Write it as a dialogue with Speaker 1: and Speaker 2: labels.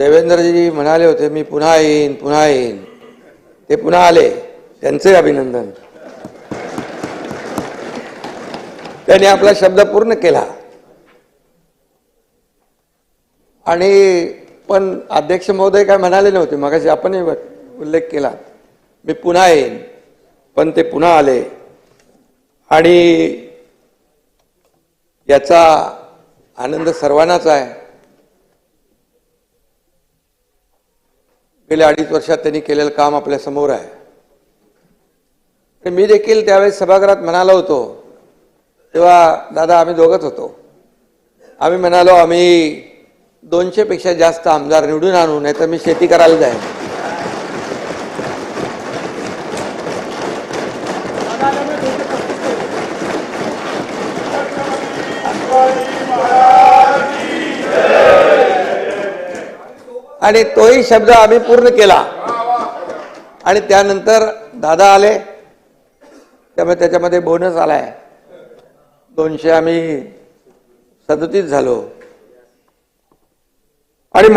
Speaker 1: देवेंद्रजी म्हणाले होते मी पुन्हा येईन पुन्हा येईन. ते पुन्हा आले. त्यांचे अभिनंदन. त्यांनी आपला शब्द पूर्ण केला. आणि पण अध्यक्ष महोदय काय म्हणाले नव्हते मगाशी आपणही उल्लेख केला. मी पुन्हा येईन. पण ते पुन्हा आले. आणि याचा आनंद सर्वांनाच आहे. गेल्या अडीच वर्षात त्यांनी केलेलं काम आपल्यासमोर आहे. तर मी देखील त्यावेळेस सभागृहात म्हणालो होतो तेव्हा दादा आम्ही दोघंच होतो. आम्ही म्हणालो आम्ही दोनशेपेक्षा जास्त आमदार निवडून आणू नाही तर मी शेती करायला जाईन. आणि तोही शब्द आम्ही पूर्ण केला. आणि त्यानंतर दादा आले. त्यामुळे त्याच्यामध्ये बोनस आलाय. दोनशे आम्ही सदतीस झालो.